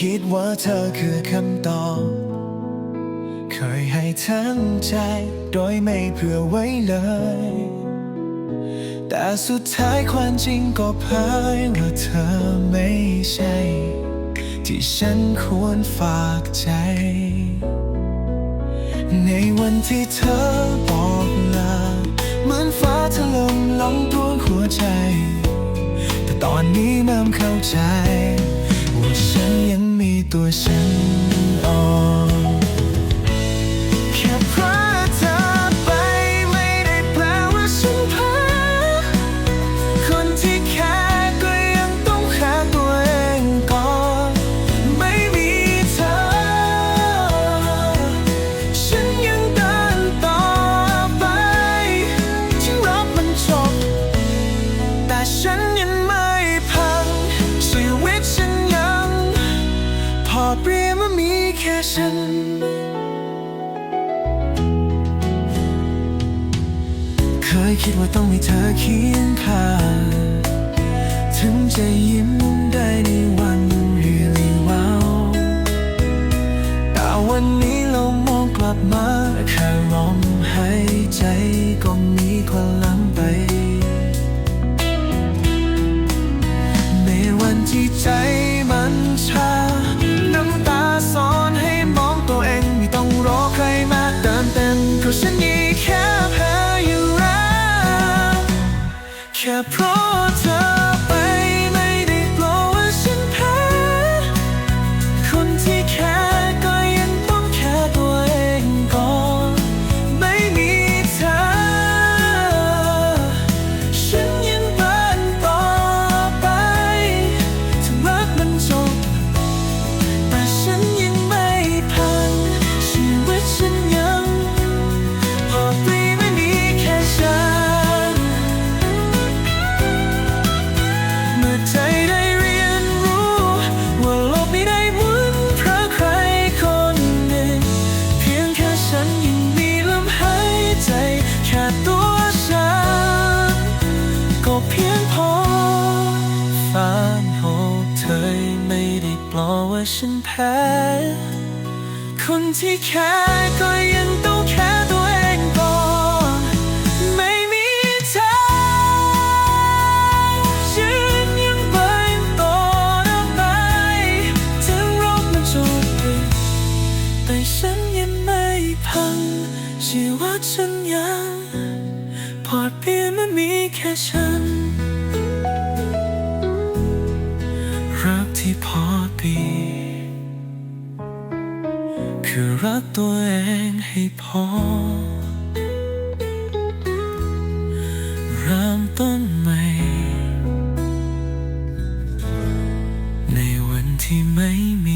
คิดว่าเธอคือคำตอบ เคยให้ทั้งใจ โดยไม่เผื่อไว้เลย แต่สุดท้ายความจริงก็เผยว่าเธอไม่ใช่ ที่ฉันควรฝากใจ ในวันที่เธอบอกลาเหมือนฟ้าถล่มลงตัวหัวใจ แต่ตอนนี้เริ่มเข้าใจ ยัง ฉัน เคยคิดว่าต้องมีเธอเคียงข้างถึงจะยิ้มได้ในวันเรียลีว้าวแต่วันนี้เรามองกลับมาแค่ลมหายใจก็มีคนลังไป ฉันแพ้ คนที่แค่ก็ยังต้องแค่ตัวเองก่อนไม่มีเธอฉันยังไปต่อไป ถึงโรคมันจบไปแต่ฉันยังไม่พัง ชีวิตฉันยัง พอเพียงไม่มีแค่ฉัน รักที่พอดี คือรักตัวเองให้พอ เริ่มต้นใหม่ ในวันที่ไม่มี